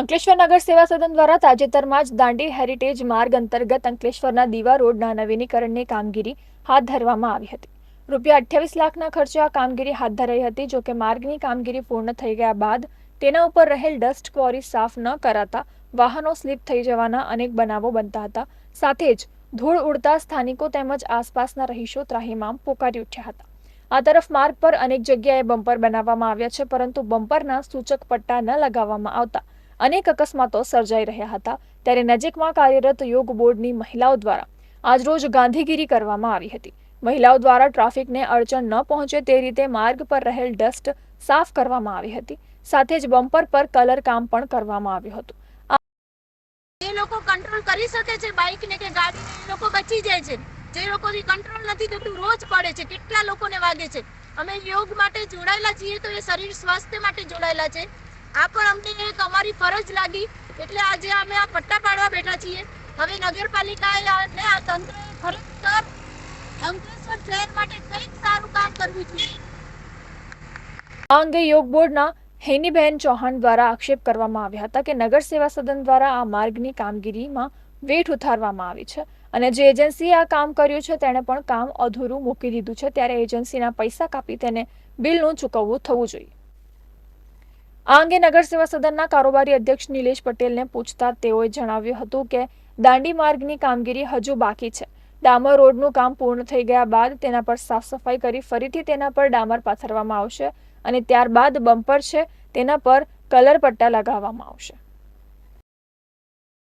અંકલેશ્વર નગર સેવા સદન દ્વારા તાજેતરમાં જ દાંડી હેરિટેજ માર્ગ અંતર્ગત અંકલેશ્વરના દીવા રોડના નવીનીકરણની કામગીરી હાથ ધરવામાં આવી હતી. રૂપિયા અઠ્યાવીસ લાખના ખર્ચે આ કામગીરી હાથ ધરાઈ હતી, જો કે માર્ગની કામગીરી પૂર્ણ થઈ ગયા બાદ તેના ઉપર રહેલ ડસ્ટ ક્વોરી સાફ ન કરાતા વાહનો સ્લીપ થઈ જવાના અનેક બનાવો બનતા હતા. સાથે જ ધૂળ ઉડતા સ્થાનિકો તેમજ આસપાસના રહીશો ત્રાહીમામ પોકારી ઉઠ્યા હતા. આ તરફ માર્ગ પર અનેક જગ્યાએ બમ્પર બનાવવામાં આવ્યા છે, પરંતુ બમ્પરના સૂચક પટ્ટા ન લગાવવામાં આવતા અનેક અકસ્માતો સર્જાઈ રહ્યા હતા. ત્યારે નજીકમાં કાર્યરત યોગ બોર્ડની મહિલાઓ દ્વારા આજરોજ ગાંધીગીરી કરવામાં આવી હતી. મહિલાઓ દ્વારા ટ્રાફિકને અડચણ ન પહોંચે તે રીતે માર્ગ પર રહેલ ડસ્ટ સાફ કરવામાં આવી હતી. સાથે જ બમ્પર પર કલર કામ પણ કરવામાં આવ્યું હતું. જે લોકો કંટ્રોલ કરી શકે છે બાઇકને કે ગાડી ને એ લોકો બચી જાય છે. જે લોકોથી કંટ્રોલ નથી થતું, રોજ પડે છે. કેટલા લોકોને વાગે છે? અમે યોગ માટે જોડાયેલા છીએ તો એ શરીર સ્વાસ્થ્ય માટે જોડાયેલા છે. આ પણ અમને અમારી ફરજ લાગી. એટલે આજે અમે આ પટ્ટા પાડવા બેઠા છીએ. હવે નગરપાલિકાએ અને આ તંત્રએ ખરેખર અંકલેશ્વર શહેર માટે કંઈક સારું કામ કરવું જોઈએ. આ અંગે યોગ બોર્ડના હેનીબહેન ચૌહાણ દ્વારા આક્ષેપ કરવામાં આવ્યા હતા કે નગર સેવા સદન દ્વારા આ માર્ગની કામગીરીમાં વેઠ ઉતારવામાં આવી છે. અને જે એજન્સીએ આ કામ કર્યું છે, તેણે પણ કામ અધૂરું મૂકી દીધું છે. ત્યારે એજન્સીના પૈસા કાપી તેને બિલનું ચૂકવવું થવું જોઈએ. આ અંગે નગર સેવા સદનના કારોબારી અધ્યક્ષ નિલેશ પટેલને પૂછતા તેઓએ જણાવ્યું હતું કે દાંડી માર્ગની કામગીરી હજુ બાકી છે. ડામર રોડનું કામ પૂર્ણ થઈ ગયા બાદ તેના પર સાફ સફાઈ કરી ફરીથી તેના પર ડામર પાથરવામાં આવશે અને ત્યારબાદ બમ્પર છે તેના પર કલર પટ્ટા લગાવવામાં આવશે.